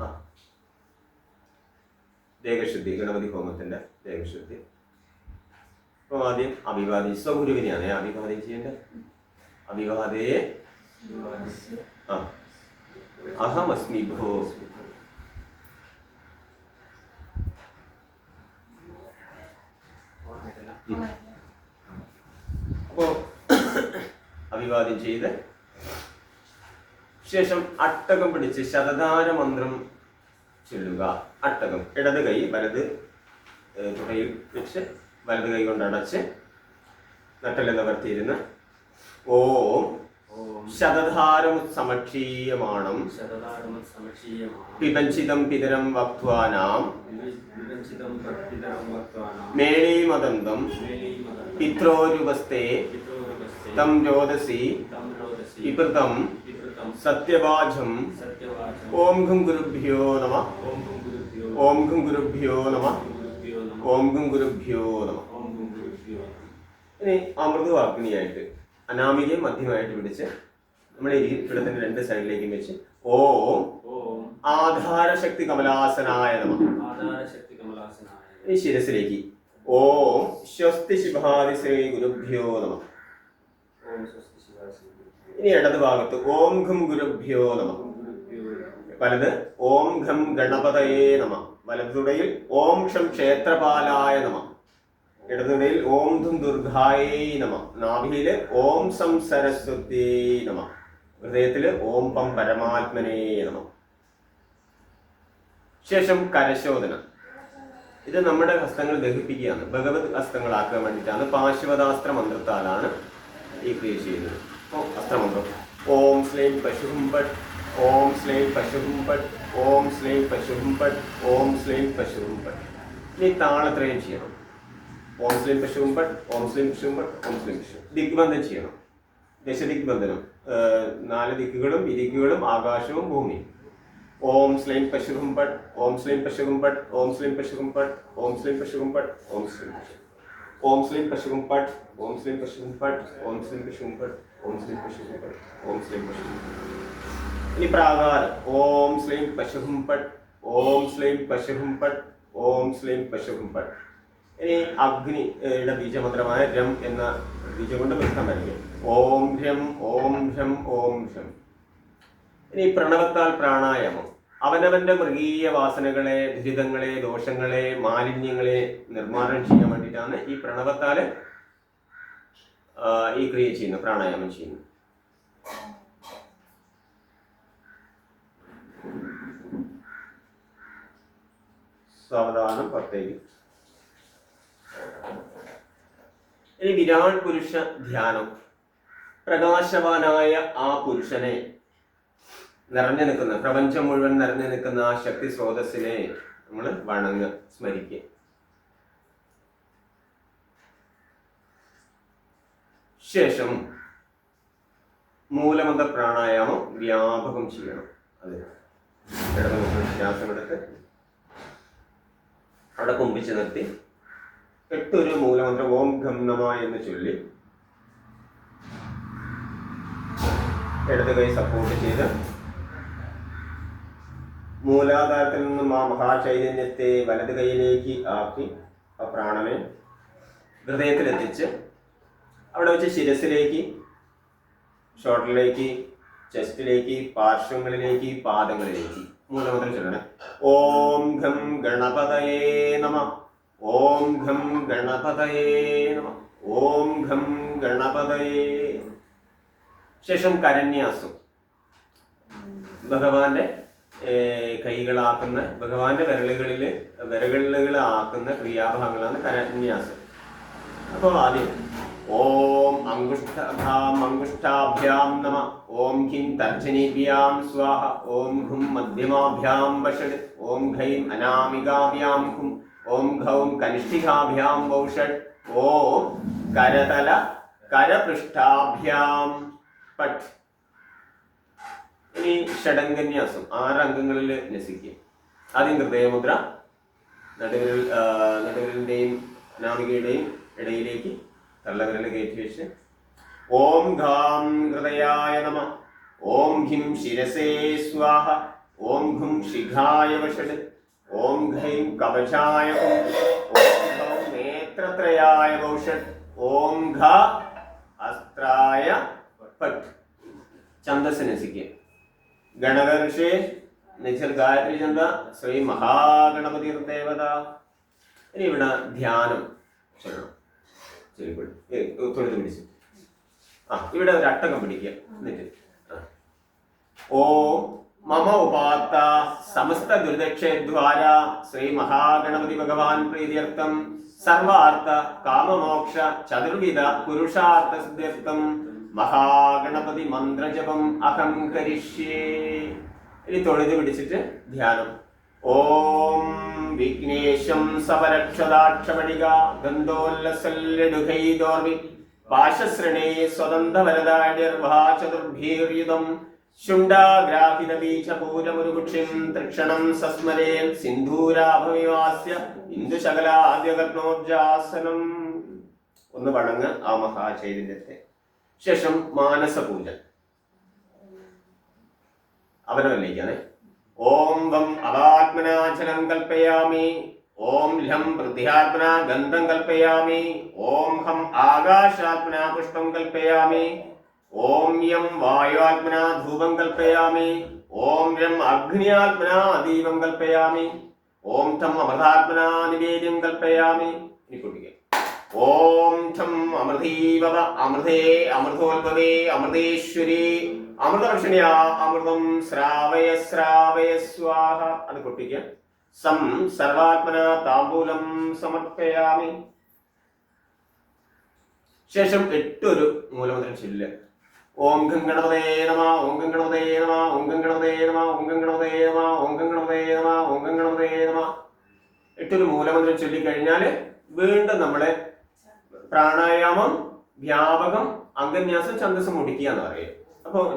ആ ദേഹശുദ്ധി ഗണപതി ഹോമത്തിന്റെ ദേഹശുദ്ധി അപ്പോൾ ആദ്യം അഭിവാദി സ്വഗുരുവിനെയാണ് അഭിവാദ്യം ചെയ്യേണ്ടത് അഭിവാദയെ ആ അഹമസ്മി ഭോ അപ്പോ അഭിവാദ്യം ചെയ്ത് ശേഷം അട്ടകം പിടിച്ച് ശതധാര മന്ത്രം ചൊല്ലുക. അട്ടകം. ഇടത് കൈ വലത് തുടയിൽ വെച്ച് വലത് കൈ കൊണ്ട് അടച്ച് നട്ടൽ നിവർത്തിയിരുന്ന് ഓം ശതധാരം സമക്ഷീയമാണം. പിബഞ്ചിതം പിതരം വക്വാനാം മേളീമദന്തം പിത്രോരുപസ്തേ തം രോദസി. പിതൃതം സത്യവാചം. ഓം ഘും ഗുരുഭ്യോ നമ. ഓം ഗും ഗുരുഭ്യോ നമ. ഓം ഘും ഗുരുഭ്യോ നമ. ഇനി അമൃതവാഗ്നിയായിട്ട് അനാമികയും മധ്യമായിട്ട് പിടിച്ച് നമ്മുടെ ഈ പിടത്തിന്റെ രണ്ട് സൈഡിലേക്കും വെച്ച് ഓം ഓം ആധാരശക്തി കമലാസനായ നമ. ഈ ശിരസിലേക്ക് ഓം സ്വസ്തി ശിഭാതി ശ്രീ ഗുരുഭ്യോ നമ. ഓം സ്വസ്തി ഇനി ഇടത് ഭാഗത്ത് ഓം ഘം ഗുരുഭ്യോ നമ. വലത് ഓം ഘം ഗണപതയേ നമ. വലതുടയിൽ തുടയിൽ ഓം ഷം ക്ഷേത്രപാലായ നമ. ഇടതുടയിൽ ഓം ധും ദുർഗായേ നമ. നാഭിയിൽ ഓം സം സരസ്വത്യേ നമ. ഹൃദയത്തിൽ ഓം പം പരമാത്മനേ നമ. ശേഷം കരശോധന ഇത് നമ്മുടെ ഹസ്തങ്ങൾ ദഹിപ്പിക്കുകയാണ്. ഭഗവത് ഹസ്തങ്ങളാക്കാൻ വേണ്ടിയിട്ടാണ് പാശുപതാസ്ത്ര മന്ത്രത്താലാണ് ഈ ക്രിയ ചെയ്യുന്നത്. അസ്ത്രമന്ത്രം ഓം ശ്ലൈം പശുഹും പട്ട് ഓം ശ്ലൈം പശുഹും പട്ട് ഓം ശ്ലൈം പശുഹും പട്ട് ഓം ശ്ലൈം പശുഹും പട്ട് ഇനി താളത്രയം ചെയ്യണം ഓം ശ്ലൈം പശുഹും പട്ട് ഓം ശ്ലൈം പശുഹും പട്ട് ഓം ശ്ലൈം പശു ദിഗ്ബന്ധം ചെയ്യണം ദശദിഗ്ബന്ധനം നാല് ദിക്കുകളും ഇരിക്കുകളും ആകാശവും ഭൂമിയും ഓം ശ്ലൈം പശുഹും പട്ട് ഓം ശ്ലൈം പശുഹും പട്ട് ഓം ശ്ലൈം പശുഹും പട്ട് ഓം ശ്ലൈം പശുഹും പട്ട് ഓം ശ്ലൈം ഓം ശ്ലൈം പശുഹും പട്ട് ഓം ശ്ലൈം പശുഹും പട്ട് ഓം ശ്ലൈം പശുഹും പട്ട് ഓം ശ്രീ പട്ട്. ഓം ശ്രീ പശുഹും ഇനി പ്രാകാരം ഓം ശ്രീം പശുഹും പട്ട് ഓം ശ്രീം പശുഹും പട്ട് ഓം ശ്രീം പശുഹും പട്ട്. ഇനി അഗ്നിയുടെ ബീജമന്ത്രമായ രം എന്ന ബീജം കൊണ്ട് വൃത്തം ഓം ഹ്രം ഓം ഹ്രം ഓം ഹ്രം ഇനി പ്രണവത്താൽ പ്രാണായാമം. അവനവന്റെ മൃഗീയ വാസനകളെ ദുരിതങ്ങളെ ദോഷങ്ങളെ മാലിന്യങ്ങളെ നിർമ്മാർജനം ചെയ്യാൻ വേണ്ടിയിട്ടാണ് ഈ പ്രണവത്താൽ ആ, ഈ ക്രിയ ചെയ്യുന്നു പ്രാണായാമം ചെയ്യുന്നു. സാവധാനം പുറത്തേക്ക് ഇനി വിരാട് പുരുഷ ധ്യാനം. പ്രകാശവാനായ ആ പുരുഷനെ നിറഞ്ഞു നിൽക്കുന്ന പ്രപഞ്ചം മുഴുവൻ നിറഞ്ഞു നിൽക്കുന്ന ആ ശക്തി സ്രോതസ്സിനെ നമ്മൾ വണങ്ങുക സ്മരിക്കുക. ശേഷം മൂലമന്ത്ര പ്രാണായാമം വ്യാപകം ചെയ്യണം. അതെ. ശ്വാസം എടുത്ത് അവിടെ കുമ്പിച്ച് നിർത്തി എട്ടൊരു മൂലമന്ത്രം ഓം നമ എന്ന് ചൊല്ലി ഇടത് കൈ സപ്പോർട്ട് ചെയ്ത് മൂലാധാരത്തിൽ നിന്നും ആ മഹാചൈതന്യത്തെ വലത് കൈയിലേക്ക് ആക്കി ആ പ്രാണനെ ഹൃദയത്തിലെത്തിച്ച് അവിടെ വെച്ച് ശിരസിലേക്ക് ഷോട്ടിലേക്ക് ചെസ്റ്റിലേക്ക് പാർശ്വങ്ങളിലേക്ക് പാദങ്ങളിലേക്ക്. മൂലമന്ത്രം ചൊല്ലണം. ഓം ഘം ഗണപതയേ നമ. ഓം ഘം ഗണപതയേ നമ. ഓം ഘം ഗണപതയേ ശേഷം കരന്യാസം. ഭഗവാന്റെ കൈകളാക്കുന്ന ഭഗവാന്റെ വിരലുകളിൽ വിരലുകളാക്കുന്ന ക്രിയാഭാഗങ്ങളാണ് കരന്യാസം. അപ്പോൾ ഓം അങ്കുഷ്ഠാം അങ്കുഷ്ഠാഭ്യാം നമ. ഓം കിം തർജനീഭ്യാം സ്വാഹ. ഓം ഹും മധ്യമാഭ്യാം വഷട്. ഓം ഘൈം അനാമികാഭ്യാം ഹും. ഓം ഘൗം കനിഷ്ഠികാഭ്യാം വൗഷഡ് ഓം കരതല കരപൃഷ്ഠാഭ്യാം പട്ട്. ഇനി ഷഡംഗന്യാസം. ആറ് അംഗങ്ങളിൽ നസിക്കുക. ആദ്യം ഹൃദയമുദ്ര. നടുവിൽ നടുവിലിന്റെയും അനാമികയുടെയും ഇടയിലേക്ക് തള്ളവിരൽ കയറ്റി വെച്ച് ഓം ഘാം ഹൃദയായ നമ. ഓം ഹിം ശിരസേ സ്വാഹ. ഓം ഘും ശിഖായ വഷട് ഓം ഘൈം കവചായ. ഓം നേത്രത്രയായ വൗഷട് ഓം ഘ അസ്ത്രായ പട്ട്. ഛന്ദസ് നസിക്കുക ഗണകർഷേ നിശ്ചൽ ഗായത്രി ചന്ദ ശ്രീ മഹാഗണപതി ദേവത ഇനി ഇവിടെ ധ്യാനം. ചൊല്ലണം ശരിക്കും തൊഴുത്ത് പിടിച്ചു. ആ ഇവിടെ ഒരു അട്ടകം പിടിക്കുക എന്നിട്ട്. ഓം മമ ഉപാത്ത സമസ്ത ദുരിതക്ഷേദ്വാര ശ്രീ മഹാഗണപതി ഭഗവാൻ പ്രീതിയർത്ഥം സർവാർത്ഥ കാമമോക്ഷ ചതുർവിധ പുരുഷാർത്ഥ സിദ്ധ്യർത്ഥം മഹാഗണപതി മന്ത്രജപം അഹം കരിഷ്യേ. ഇനി തൊഴുത് പിടിച്ചിട്ട് ധ്യാനം. ഓം വിഘ്നേശം സവരക്ഷദാക്ഷമണിക ഗന്ധോല്ലസല്ലടുഹൈദോർവി പാശശ്രണേ സ്വതന്ത്രവരദാര്യർഭാ ചതുർഭീർയുതം ശുണ്ഡാഗ്രാഹിതബീജപൂരമുരുകുക്ഷിം തൃക്ഷണം സസ്മരേൽ സിന്ധൂരാഭവിവാസ്യ ഇന്ദുശകലാദ്യകർണോജ്ജാസനം ഒന്ന് വണങ്ങ് ആ മഹാചൈതന്യത്തെ. ശേഷം മാനസപൂജ. അവനവല്ലിക്കാണ് ഓം വം അവാത്മനാചലം കൽപ്പയാമി. ഓം ലം വൃദ്ധ്യാത്മന ഗന്ധം കൽപ്പയാമി. ഓം ഹം ആകാശാത്മനാ പുഷ്പം കൽപ്പയാമി. ഓം യം വായുവാത്മനാ ധൂപം കൽപ്പയാമി. ഓം രം അഗ്നിയാത്മനാ ദീപം കൽപ്പയാമി. ഓം ഠം അമൃതാത്മന നിവേദ്യം കൽപ്പയാമി. ഇനി ഓം ഠം അമൃതീവ അമൃതേ അമൃതോത്ഭവേ അമൃതേശ്വരി. അമൃതഭക്ഷണിയ അമൃതം ശ്രാവയ ശ്രാവയ സ്വാഹ. അത് പൊട്ടിക്കുക. സം സർവാത്മന താമ്പൂലം സമർപ്പയാമി. ശേഷം എട്ടൊരു മൂലമന്ത്രം ചൊല്ലുക ഓം ഗംഗണപതേ ഓം ഗംഗണപതേ ഓം ഗംഗണപതേ ഓം ഗംഗണപതേ ഓം ഗംഗണപതേ ഓം ഗംഗണപതേ നമ. എട്ടൊരു മൂലമന്ത്രം ചൊല്ലിക്കഴിഞ്ഞാൽ വീണ്ടും നമ്മളെ പ്രാണായാമം വ്യാപകം അംഗന്യാസം ഛന്ദസം മുടിക്കുക എന്ന് പറയും. അപ്പോൾ